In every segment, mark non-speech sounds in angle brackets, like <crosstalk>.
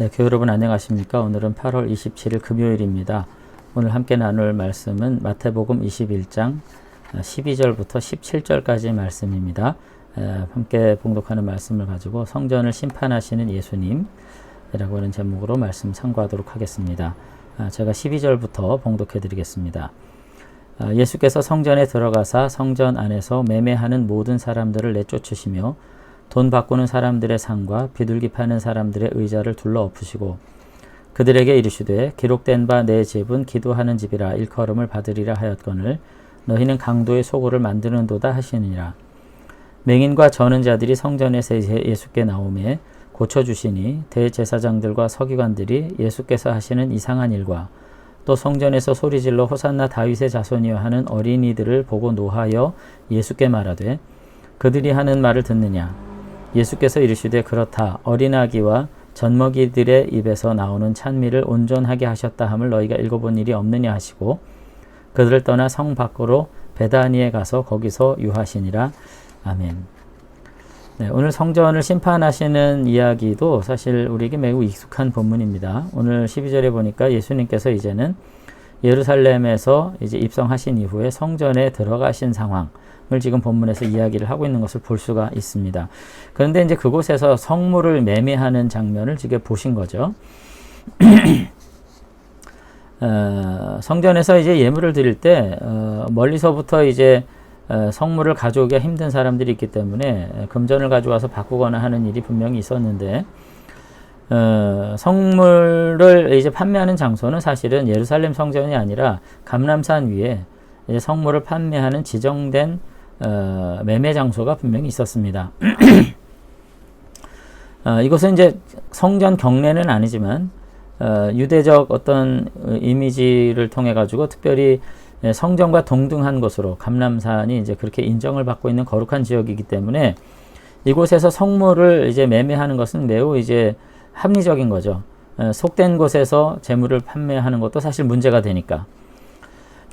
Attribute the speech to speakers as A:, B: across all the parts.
A: 네, 교회 여러분 안녕하십니까? 오늘은 8월 27일 금요일입니다. 오늘 함께 나눌 말씀은 마태복음 21장 12절부터 17절까지 말씀입니다. 함께 봉독하는 말씀을 가지고 성전을 심판하시는 예수님이라고 하는 제목으로 말씀 참고하도록 하겠습니다. 아, 제가 12절부터 봉독해 드리겠습니다. 아, 예수께서 성전에 들어가사 성전 안에서 매매하는 모든 사람들을 내쫓으시며 돈 바꾸는 사람들의 상과 비둘기 파는 사람들의 의자를 둘러 엎으시고 그들에게 이르시되 기록된 바 내 집은 기도하는 집이라 일컬음을 받으리라 하였거늘 너희는 강도의 소고를 만드는도다 하시니라. 맹인과 저는 자들이 성전에서 예수께 나오매 고쳐주시니 대제사장들과 서기관들이 예수께서 하시는 이상한 일과 또 성전에서 소리질러 호산나 다윗의 자손이여 하는 어린이들을 보고 노하여 예수께 말하되 그들이 하는 말을 듣느냐 예수께서 이르시되 그렇다 어린아기와 젖먹이들의 입에서 나오는 찬미를 온전하게 하셨다 함을 너희가 읽어본 일이 없느냐 하시고 그들을 떠나 성 밖으로 베다니에 가서 거기서 유하시니라 아멘. 네, 오늘 성전을 심판하시는 이야기도 사실 우리에게 매우 익숙한 본문입니다. 오늘 12절에 보니까 예수님께서 이제는 예루살렘에서 이제 입성하신 이후에 성전에 들어가신 상황, 을 지금 본문에서 이야기를 하고 있는 것을 볼 수가 있습니다. 그런데 이제 그곳에서 성물을 매매하는 장면을 지금 보신 거죠. <clears throat> 어, 성전에서 이제 예물을 드릴 때 어, 멀리서부터 이제 어, 성물을 가져오기가 힘든 사람들이 있기 때문에 금전을 가져와서 바꾸거나 하는 일이 분명히 있었는데 어, 성물을 이제 판매하는 장소는 사실은 예루살렘 성전이 아니라 감람산 위에 성물을 판매하는 지정된 어, 매매 장소가 분명히 있었습니다. <clears throat> 어, 이것은 이제 성전 경례는 아니지만 어, 유대적 어떤 이미지를 통해 가지고 특별히 성전과 동등한 곳으로 감람산이 이제 그렇게 인정을 받고 있는 거룩한 지역이기 때문에 이곳에서 성물을 이제 매매하는 것은 매우 이제 합리적인 거죠. 어, 속된 곳에서 재물을 판매하는 것도 사실 문제가 되니까.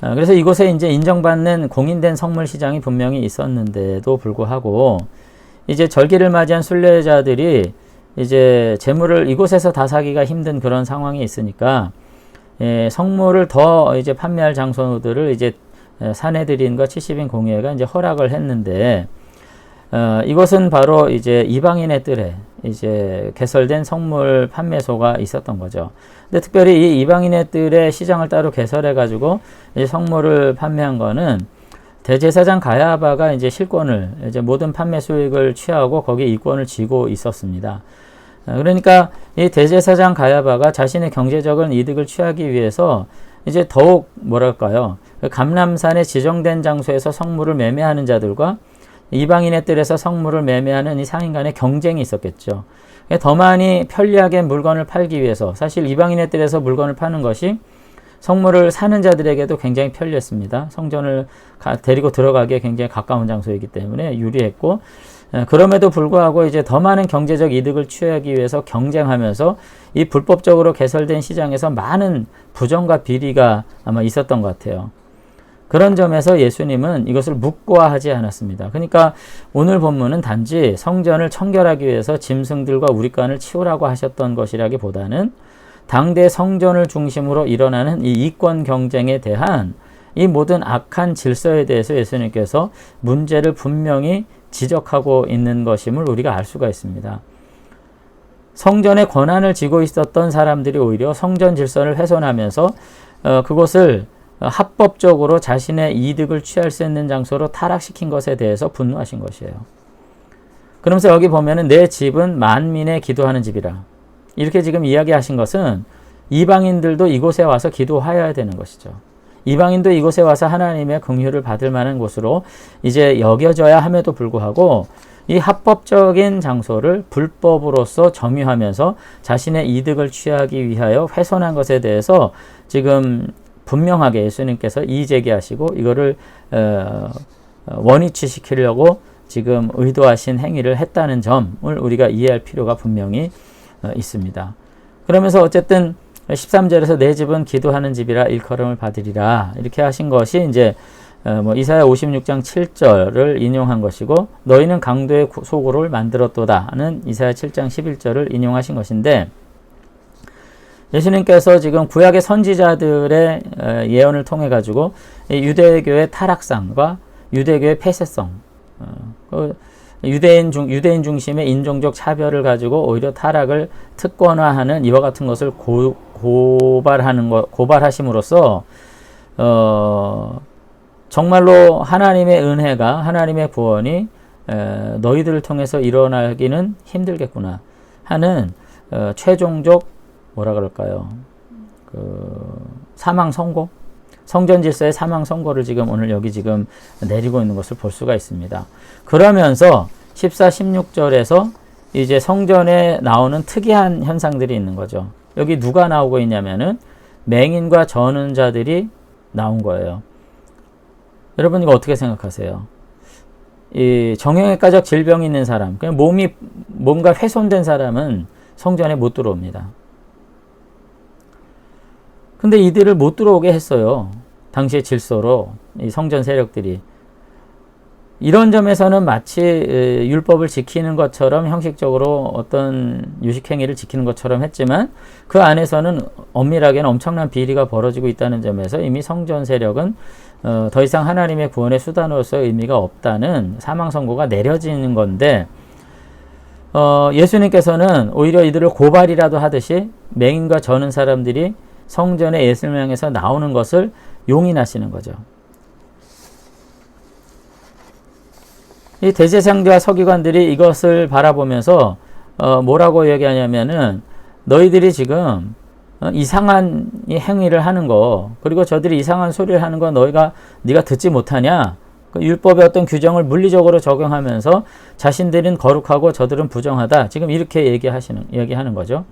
A: 아, 그래서 이곳에 이제 인정받는 공인된 성물 시장이 분명히 있었는데도 불구하고 이제 절기를 맞이한 순례자들이 이제 재물을 이곳에서 다 사기가 힘든 그런 상황이 있으니까 예, 성물을 더 이제 판매할 장소들을 이제 사내들인과 70인 공회가 이제 허락을 했는데 어, 이것은 바로 이제 이방인의 뜰에 이제 개설된 성물 판매소가 있었던 거죠. 근데 특별히 이 이방인의 뜰에 시장을 따로 개설해 가지고 성물을 판매한 거는 대제사장 가야바가 이제 실권을 이제 모든 판매 수익을 취하고 거기에 이권을 쥐고 있었습니다. 어, 그러니까 이 대제사장 가야바가 자신의 경제적인 이득을 취하기 위해서 이제 더욱 뭐랄까요 감람산에 지정된 장소에서 성물을 매매하는 자들과 이방인의 뜰에서 성물을 매매하는 이 상인 간의 경쟁이 있었겠죠. 더 많이 편리하게 물건을 팔기 위해서 사실 이방인의 뜰에서 물건을 파는 것이 성물을 사는 자들에게도 굉장히 편리했습니다. 성전을 가, 데리고 들어가기에 굉장히 가까운 장소이기 때문에 유리했고 그럼에도 불구하고 이제 더 많은 경제적 이득을 취하기 위해서 경쟁하면서 이 불법적으로 개설된 시장에서 많은 부정과 비리가 아마 있었던 것 같아요. 그런 점에서 예수님은 이것을 묵고하지 않았습니다. 그러니까 오늘 본문은 단지 성전을 청결하기 위해서 짐승들과 우리간을 치우라고 하셨던 것이라기보다는 당대 성전을 중심으로 일어나는 이 이권 경쟁에 대한 이 모든 악한 질서에 대해서 예수님께서 문제를 분명히 지적하고 있는 것임을 우리가 알 수가 있습니다. 성전의 권한을 쥐고 있었던 사람들이 오히려 성전 질서를 훼손하면서 어, 그것을 합법적으로 자신의 이득을 취할 수 있는 장소로 타락시킨 것에 대해서 분노하신 것이에요. 그러면서 여기 보면은 내 집은 만민의 기도하는 집이라. 이렇게 지금 이야기하신 것은 이방인들도 이곳에 와서 기도하여야 되는 것이죠. 이방인도 이곳에 와서 하나님의 긍휼을 받을 만한 곳으로 이제 여겨져야 함에도 불구하고 이 합법적인 장소를 불법으로서 점유하면서 자신의 이득을 취하기 위하여 훼손한 것에 대해서 지금 분명하게 예수님께서 이의제기하시고 이거를 어, 원위치 시키려고 지금 의도하신 행위를 했다는 점을 우리가 이해할 필요가 분명히 어, 있습니다. 그러면서 어쨌든 13절에서 내 집은 기도하는 집이라 일컬음을 받으리라 이렇게 하신 것이 이제 어, 뭐 이사야 56장 7절을 인용한 것이고 너희는 강도의 소고를 만들었도다는 이사야 7장 11절을 인용하신 것인데 예수님께서 지금 구약의 선지자들의 어, 예언을 통해 가지고 유대교의 타락상과 유대교의 폐쇄성, 어, 그 유대인 중 유대인 중심의 인종적 차별을 가지고 오히려 타락을 특권화하는 이와 같은 것을 고, 고발하는 것 고발하심으로써 어, 정말로 하나님의 은혜가 하나님의 구원이 에, 너희들을 통해서 일어나기는 힘들겠구나 하는 어, 최종적 뭐라 그럴까요? 그 사망 선고 성전 질서의 사망 선고를 지금 오늘 여기 지금 내리고 있는 것을 볼 수가 있습니다. 그러면서 14, 16절에서 이제 성전에 나오는 특이한 현상들이 있는 거죠. 여기 누가 나오고 있냐면은 맹인과 저는 자들이 나온 거예요. 여러분 이거 어떻게 생각하세요? 이 정형외과적 질병이 있는 사람, 그냥 몸이 뭔가 훼손된 사람은 성전에 못 들어옵니다. 근데 이들을 못 들어오게 했어요. 당시의 질서로 이 성전 세력들이 이런 점에서는 마치 율법을 지키는 것처럼 형식적으로 어떤 유식 행위를 지키는 것처럼 했지만 그 안에서는 엄밀하게는 엄청난 비리가 벌어지고 있다는 점에서 이미 성전 세력은 어, 더 이상 하나님의 구원의 수단으로서 의미가 없다는 사망 선고가 내려지는 건데 어, 예수님께서는 오히려 이들을 고발이라도 하듯이 맹인과 저는 사람들이 성전의 예술명에서 나오는 것을 용인하시는 거죠. 이 대제사장과 서기관들이 이것을 바라보면서 어, 뭐라고 얘기하냐면은 너희들이 지금 어, 이상한 행위를 하는 거 그리고 저들이 이상한 소리를 하는 거 너희가 네가 듣지 못하냐 그 율법의 어떤 규정을 물리적으로 적용하면서 자신들은 거룩하고 저들은 부정하다 지금 이렇게 얘기하시는 얘기하는 거죠.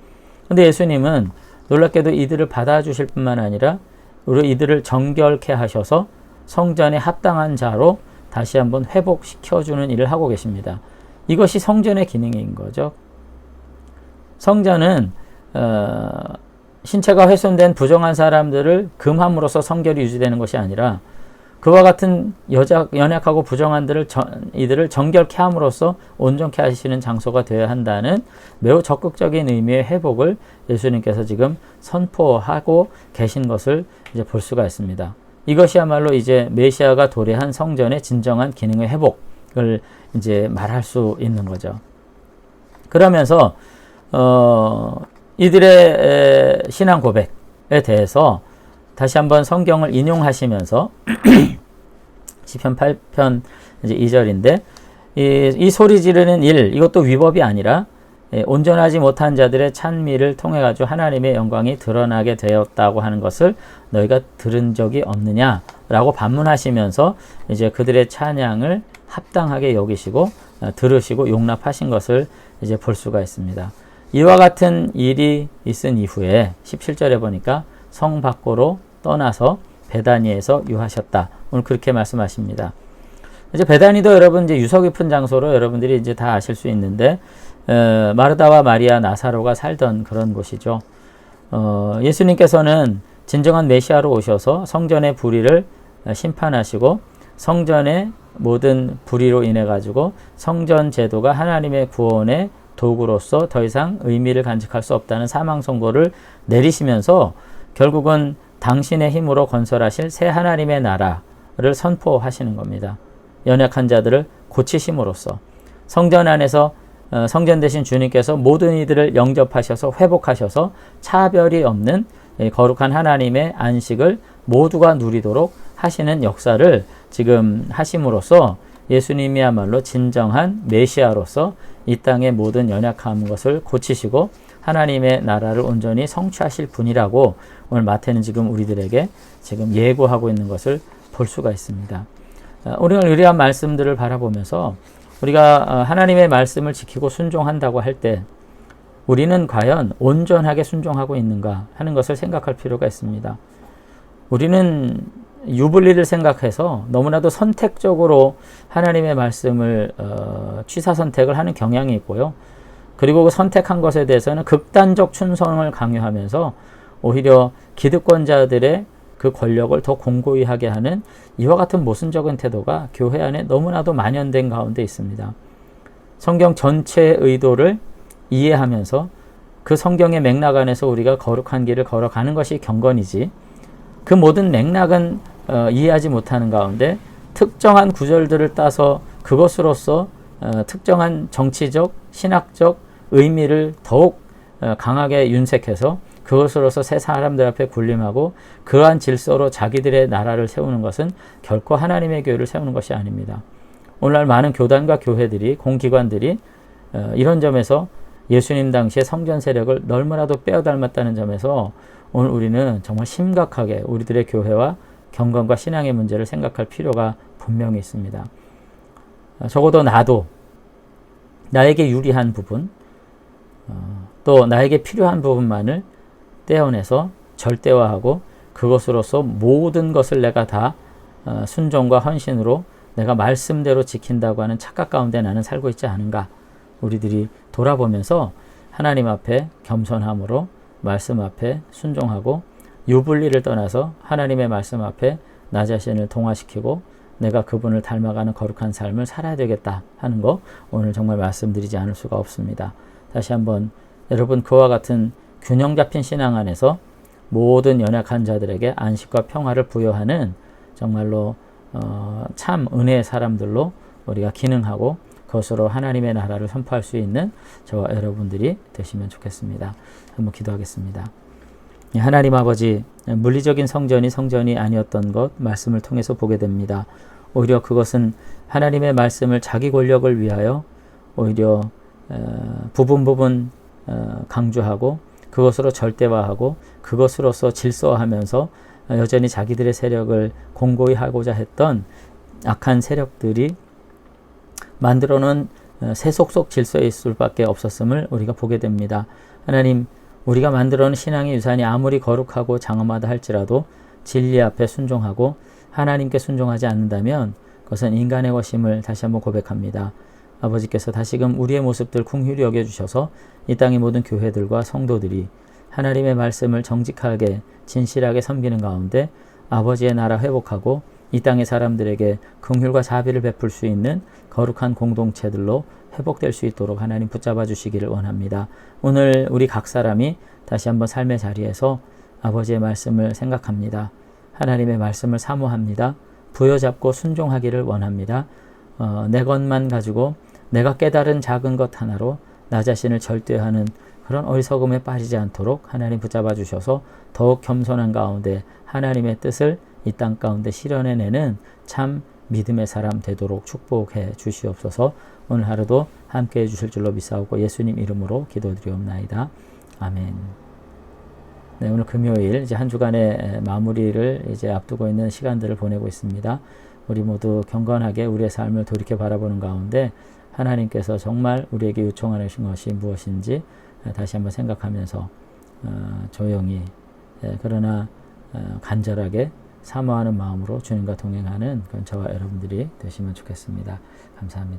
A: 근데 예수님은 놀랍게도 이들을 받아주실 뿐만 아니라 우리 이들을 정결케 하셔서 성전에 합당한 자로 다시 한번 회복시켜주는 일을 하고 계십니다. 이것이 성전의 기능인 거죠. 성전은 어, 신체가 훼손된 부정한 사람들을 금함으로써 성결이 유지되는 것이 아니라 그와 같은 여자 연약하고 부정한 들을 이들을 정결케 함으로써 온전케 하시는 장소가 되어야 한다는 매우 적극적인 의미의 회복을 예수님께서 지금 선포하고 계신 것을 이제 볼 수가 있습니다. 이것이야말로 이제 메시아가 도래한 성전의 진정한 기능의 회복을 이제 말할 수 있는 거죠. 그러면서 어, 이들의 신앙 고백에 대해서 다시 한번 성경을 인용하시면서 <clears throat> 시편 8편 이제 2절인데 이, 이 소리 지르는 일 이것도 위법이 아니라 예, 온전하지 못한 자들의 찬미를 통해 가지고 하나님의 영광이 드러나게 되었다고 하는 것을 너희가 들은 적이 없느냐라고 반문하시면서 이제 그들의 찬양을 합당하게 여기시고 어, 들으시고 용납하신 것을 이제 볼 수가 있습니다. 이와 같은 일이 있은 이후에 17절에 보니까 성 밖으로 떠나서 베다니에서 유하셨다. 오늘 그렇게 말씀하십니다. 이제 베다니도 여러분 이제 유서 깊은 장소로 여러분들이 이제 다 아실 수 있는데 어, 마르다와 마리아 나사로가 살던 그런 곳이죠. 어, 예수님께서는 진정한 메시아로 오셔서 성전의 불의를 심판하시고 성전의 모든 불의로 인해 가지고 성전 제도가 하나님의 구원의 도구로서 더 이상 의미를 간직할 수 없다는 사망 선고를 내리시면서 결국은 당신의 힘으로 건설하실 새 하나님의 나라를 선포하시는 겁니다. 연약한 자들을 고치심으로써 성전 안에서 어, 성전 대신 주님께서 모든 이들을 영접하셔서 회복하셔서 차별이 없는 거룩한 하나님의 안식을 모두가 누리도록 하시는 역사를 지금 하심으로써 예수님이야말로 진정한 메시아로서 이 땅의 모든 연약한 것을 고치시고 하나님의 나라를 온전히 성취하실 분이라고 오늘 마태는 지금 우리들에게 지금 예고하고 있는 것을 볼 수가 있습니다. 오늘 어, 의뢰한 말씀들을 바라보면서 우리가 어, 하나님의 말씀을 지키고 순종한다고 할 때 우리는 과연 온전하게 순종하고 있는가 하는 것을 생각할 필요가 있습니다. 우리는 유불리를 생각해서 너무나도 선택적으로 하나님의 말씀을 어, 취사 선택을 하는 경향이 있고요. 그리고 그 선택한 것에 대해서는 극단적 충성을 강요하면서 오히려 기득권자들의 그 권력을 더 공고히 하게 하는 이와 같은 모순적인 태도가 교회 안에 너무나도 만연된 가운데 있습니다. 성경 전체의 의도를 이해하면서 그 성경의 맥락 안에서 우리가 거룩한 길을 걸어가는 것이 경건이지 그 모든 맥락은 어, 이해하지 못하는 가운데 특정한 구절들을 따서 그것으로서 어, 특정한 정치적, 신학적 의미를 더욱 어, 강하게 윤색해서 그것으로서 새 사람들 앞에 군림하고 그러한 질서로 자기들의 나라를 세우는 것은 결코 하나님의 교회를 세우는 것이 아닙니다. 오늘날 많은 교단과 교회들이 공기관들이 어, 이런 점에서 예수님 당시의 성전 세력을 너무나도 빼어 닮았다는 점에서 오늘 우리는 정말 심각하게 우리들의 교회와 경건과 신앙의 문제를 생각할 필요가 분명히 있습니다. 어, 적어도 나도 나에게 유리한 부분, 어, 또 나에게 필요한 부분만을 떼어내서 절대화하고 그것으로서 모든 것을 내가 다 어, 순종과 헌신으로 내가 말씀대로 지킨다고 하는 착각 가운데 나는 살고 있지 않은가? 우리들이 돌아보면서 하나님 앞에 겸손함으로 말씀 앞에 순종하고 유불리를 떠나서 하나님의 말씀 앞에 나 자신을 동화시키고 내가 그분을 닮아가는 거룩한 삶을 살아야 되겠다 하는 거 오늘 정말 말씀드리지 않을 수가 없습니다. 다시 한번 여러분 그와 같은 균형 잡힌 신앙 안에서 모든 연약한 자들에게 안식과 평화를 부여하는 정말로 어, 참 은혜의 사람들로 우리가 기능하고 그것으로 하나님의 나라를 선포할 수 있는 저와 여러분들이 되시면 좋겠습니다. 한번 기도하겠습니다. 하나님 아버지, 물리적인 성전이 성전이 아니었던 것 말씀을 통해서 보게 됩니다. 오히려 그것은 하나님의 말씀을 자기 권력을 위하여 오히려 어, 부분 부분 어, 강조하고 그것으로 절대화하고 그것으로서 질서화하면서 여전히 자기들의 세력을 공고히 하고자 했던 악한 세력들이 만들어 놓은 세속속 있을 수밖에 없었음을 우리가 보게 됩니다. 하나님, 우리가 만들어 놓은 신앙의 유산이 아무리 거룩하고 장엄하다 할지라도 진리 앞에 순종하고 하나님께 순종하지 않는다면 그것은 인간의 것임을 다시 한번 고백합니다. 아버지께서 다시금 우리의 모습들 궁휼히 여겨주셔서 이 땅의 모든 교회들과 성도들이 하나님의 말씀을 정직하게 진실하게 섬기는 가운데 아버지의 나라 회복하고 이 땅의 사람들에게 긍휼과 자비를 베풀 수 있는 거룩한 공동체들로 회복될 수 있도록 하나님 붙잡아 주시기를 원합니다. 오늘 우리 각 사람이 다시 한번 삶의 자리에서 아버지의 말씀을 생각합니다. 하나님의 말씀을 사모합니다. 부여잡고 순종하기를 원합니다. 어, 내 것만 가지고 내가 깨달은 작은 것 하나로 나 자신을 절대하는 그런 어리석음에 빠지지 않도록 하나님 붙잡아 주셔서 더욱 겸손한 가운데 하나님의 뜻을 이 땅 가운데 실현해내는 참 믿음의 사람 되도록 축복해 주시옵소서 오늘 하루도 함께 해주실 줄로 믿사오고 예수님 이름으로 기도드리옵나이다. 아멘. 네, 오늘 금요일 이제 한 주간의 마무리를 이제 앞두고 있는 시간들을 보내고 있습니다. 우리 모두 경건하게 우리의 삶을 돌이켜 바라보는 가운데 하나님께서 정말 우리에게 요청하는 것이 무엇인지 다시 한번 생각하면서 어, 조용히 예, 그러나 어, 간절하게 사모하는 마음으로 주님과 동행하는 그런 저와 여러분들이 되시면 좋겠습니다. 감사합니다.